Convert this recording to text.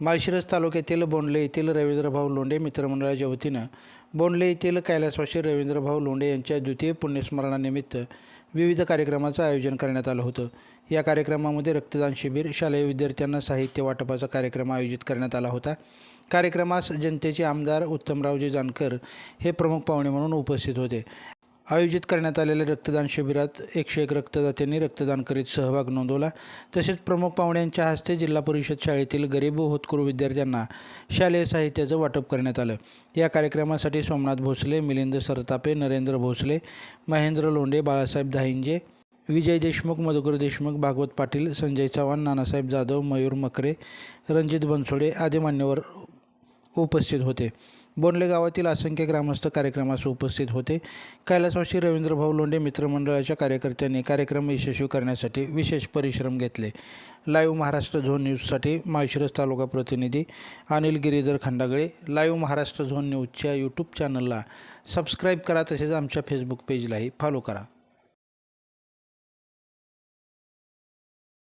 माळशिरस तालुक्यातील बोंडले येथील रवींद्रभाऊ लोंढे मित्रमंडळाच्या वतीनं बोंडले येथील कैलासवाशी रवींद्रभाऊ लोंढे यांच्या द्वितीय पुण्यस्मरणानिमित्त विविध कार्यक्रमाचं आयोजन करण्यात आलं होतं. या कार्यक्रमामध्ये रक्तदान शिबिर शालेय विद्यार्थ्यांना साहित्य वाटपाचा कार्यक्रम आयोजित करण्यात आला होता. कार्यक्रमास जनतेचे आमदार उत्तमरावजी जानकर हे प्रमुख पाहुणे म्हणून उपस्थित होते. आयोजित करण्यात आलेल्या रक्तदान शिबिरात एकशे एक रक्तदात्यांनी रक्तदान करीत सहभाग नोंदवला. तसेच प्रमुख पाहुण्यांच्या हस्ते जिल्हा परिषद शाळेतील गरीब व होतकरू विद्यार्थ्यांना शालेय साहित्याचं वाटप करण्यात आलं. या कार्यक्रमासाठी सोमनाथ भोसले मिलिंद सरतापे नरेंद्र भोसले महेंद्र लोंढे बाळासाहेब दाहिंजे विजय देशमुख मधुकर देशमुख भागवत पाटील संजय चव्हाण नानासाहेब जाधव मयूर मकरे रणजित बनसोडे आदी मान्यवर उपस्थित होते. बोंडले गावातील असंख्य ग्रामस्थ कार्यक्रमास उपस्थित होते. कैलासवासी रवींद्रभाऊ लोंढे मित्रमंडळाच्या कार्यकर्त्यांनी कार्यक्रम यशस्वी करण्यासाठी विशेष परिश्रम घेतले. लाईव्ह महाराष्ट्र झोन न्यूजसाठी माळशिरस तालुका प्रतिनिधी अनिल गिरीधर खंडागळे लाईव्ह महाराष्ट्र झोन न्यूजच्या यूट्यूब चॅनलला सबस्क्राईब करा तसेच आमच्या फेसबुक पेजलाही फॉलो करा.